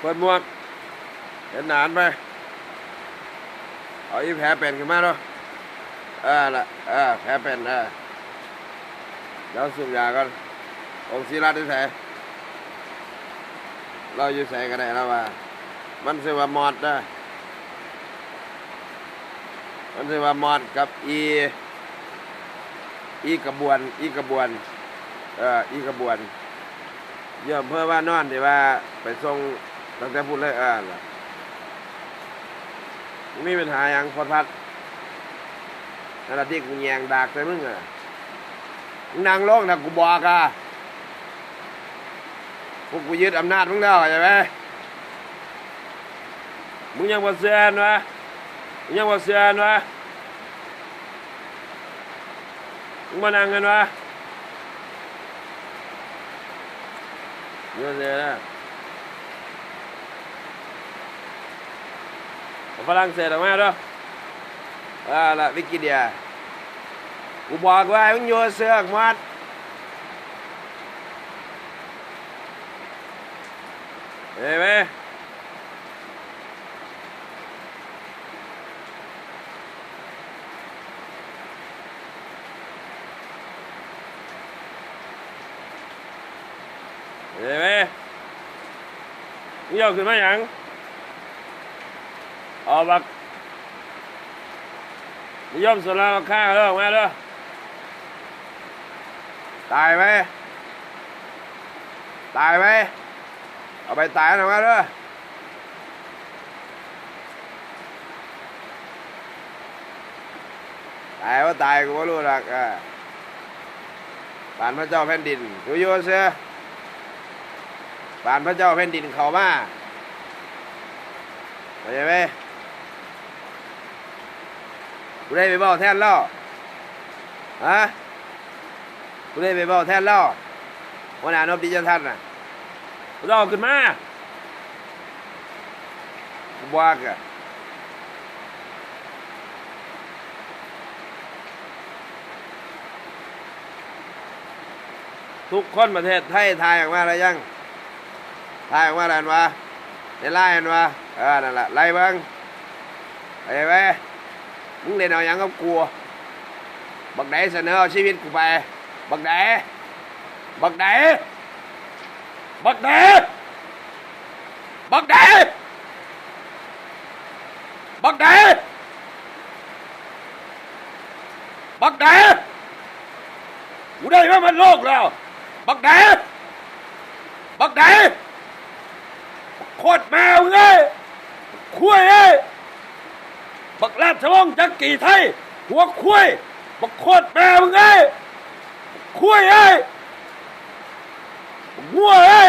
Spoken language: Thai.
เปิดหมวกเห็นหนานไปเอาอีแผลเป็นขึ้นมาเนาะเออละเออแผลเป็นเออเดี๋ยวสูบยาก่อนองศิรัตน์ที่แผลเราอยู่ใส่กันได้แล้วว่า มันสิว่ามอดนะมันสิว่ามอดกับอีอีกระบวน อีกระบวน เอ่ออีกระบวนเยี่ยมเพื่อว่านอนที่ว่าไปส่ง ตั้งแต่พูดเลยอ่าล่ะมีปัญหาอย่างพอพัดนั่นแหละที่กูแยงดากใส่มึงอะมึงนั่งลงถ้ากูบอกอะพวกกูยึดอำนาจมึงแล้วใช่ไหมมึงยังบ่เสือนวะมึงยังบ่เสือนวะมึงมานั่งกันวะเยอะเลยนะเอา ฝรั่งเศสออกมาด้วยอ่าละวิกิเดียกูบอกว่ามึงโยเสือกมัดเห็นไหมเห็นไหมมึงโยขึ้นมาอย่าง เอาบักนิยมสุรามาฆ่าเลิกมาเด้อตายไหมตายไหมเอาไปตายหน่อยมาเด้อตายว่าตายกูไม่รู้หรอกอะบานพระเจ้าแผ่นดินดูโยเสือปานพระเจ้าแผ่นดินเขามาเข้าใจไหม กูได้ไปเบ้าแทนแล้วฮะกูได้ไปเบ้าแทนแล้ววันนานบดิจิทัลน่ะกูต้องเอาขึ้นมากูบอกอะทุกคนประเทศไทยทายออกมาแล้วยังทายออกมาแล้ววะในไล่เห็นวะเออนั่นแหละไล่เบิ้งไปไป มึงเล่นเอาหยังกับกูบักไดเสนอชีวิตกูไป บักไดบักไดบักไดบักไดบักไดบักไดกูได้ว่ามันโลกแล้ว บักไดบักไดโคตรแมวเอ้ยคุยเอ้ย บักราชวงจักรีไทย หัวคุยบักโคตรแมวเอ้คุยเอ้ยบักงัวเอ้